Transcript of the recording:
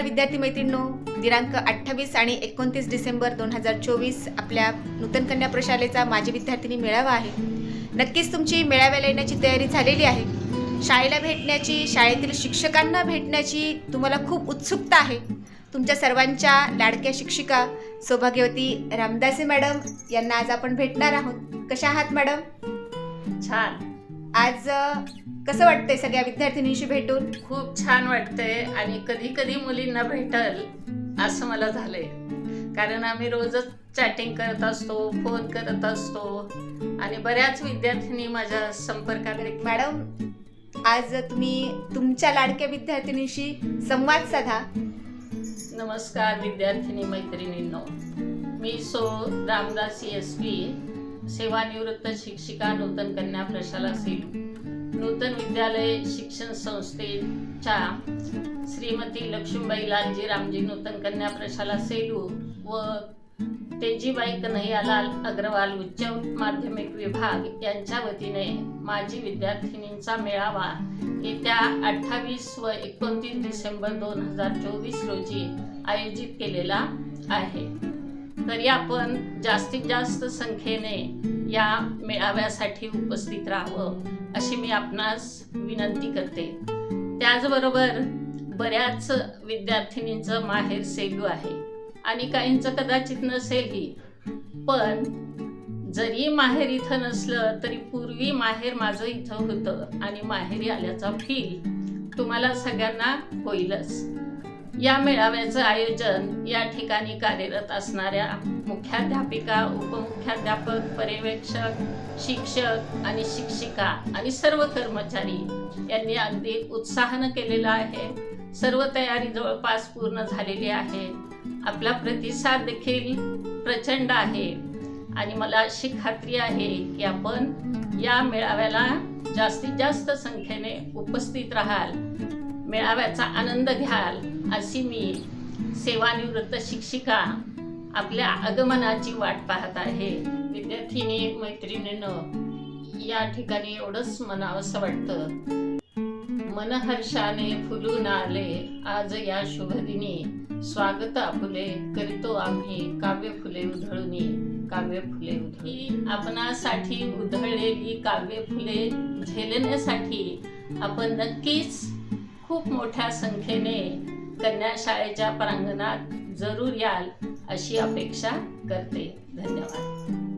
विद्यार्थी मैत्रिणींनो. दिनांक अठ्ठावीस आणि एकोणतीस डिसेंबर दोन हजार चोवीस आपल्या नूतन कन्या प्रशालेचा माजी विद्यार्थिनी मेळावा आहे. नक्कीच तुमची मेळाव्याला येण्याची तयारी झालेली आहे. शाळेला भेटण्याची शाळेतील शिक्षकांना भेटण्याची तुम्हाला खूप उत्सुकता आहे. तुमच्या सर्वांच्या लाडक्या शिक्षिका सौभाग्यवती रामदासी मॅडम यांना आज आपण भेटणार आहोत. कशा आहात मॅडम? छान. आज कसं वाटतंय सगळ्या विद्यार्थिनींशी भेटून? खूप छान वाटतंय आणि कधी कधी मुलींना भेटल असं मला झालंय. कारण आम्ही रोजच चॅटिंग करत असतो फोन करत असतो आणि बऱ्याच विद्यार्थिनी माझ्या संपर्कात. मॅडम आज तुम्ही तुमच्या लाडक्या विद्यार्थिनीशी संवाद साधा. नमस्कार विद्यार्थिनी मैत्रिणींनो. मी सो रामदास एस पी. सेवानिवृत्त शिक्षिका नूतन कन्या प्रशाला सेलू. नूतन विद्यालय शिक्षण संस्थेच्या श्रीमती लक्ष्मीबाई लालजी रामजी नूतन कन्या प्रशाला सेलू व तेजीबाई कन्हैयालाल अग्रवाल उच्च माध्यमिक विभाग यांच्या वतीने माजी विद्यार्थिनींचा मेळावा येत्या अठ्ठावीस व एकोणतीस डिसेंबर दोन हजार चोवीस रोजी आयोजित केलेला आहे. तरी आपण जास्तीत जास्त संख्येने या मेळाव्यासाठी उपस्थित राहावं अशी मी आपणास विनंती करते. त्याचबरोबर बऱ्याच विद्यार्थिनींचं माहेर सेलू आहे. आणि काहींचं कदाचित नसेलही. पण जरी माहेर इथं नसलं तरी पूर्वी माहेर माझं इथं होतं आणि माहेरी आल्याचा फील तुम्हाला सगळ्यांना होईलच. या मेळाव्याचं आयोजन या ठिकाणी कार्यरत असणाऱ्या मुख्याध्यापिका उपमुख्याध्यापक पर्यवेक्षक शिक्षक आणि शिक्षिका आणि सर्व कर्मचारी यांनी अगदी उत्साहानं केलेलं आहे. सर्व तयारी जवळपास पूर्ण झालेली आहे. आपला प्रतिसाद देखील प्रचंड आहे आणि मला अशी खात्री आहे की आपण या मेळाव्याला जास्तीत जास्त संख्येने उपस्थित राहाल मेळाव्याचा आनंद घ्याल. अशी मी सेवानिवृत्त शिक्षिका आपल्या आगमनाची वाट पाहत आहे. विद्यार्थिनी मैत्रिणीनं या ठिकाणी एवढंच म्हणावंसं वाटतं. मनहर्षाने फुलून आले. आज या शुभदिनी. स्वागत आपुले करीतो आम्ही काव्य फुले उधळूनी काव्य फुले उधळी आपणासाठी उधळलेली काव्य फुले झेलण्यासाठी आपण नक्कीच खूप मोठ्या संख्येने कन्या शाळेच्या प्रांगणात जरूर याल अशी अपेक्षा करते. धन्यवाद.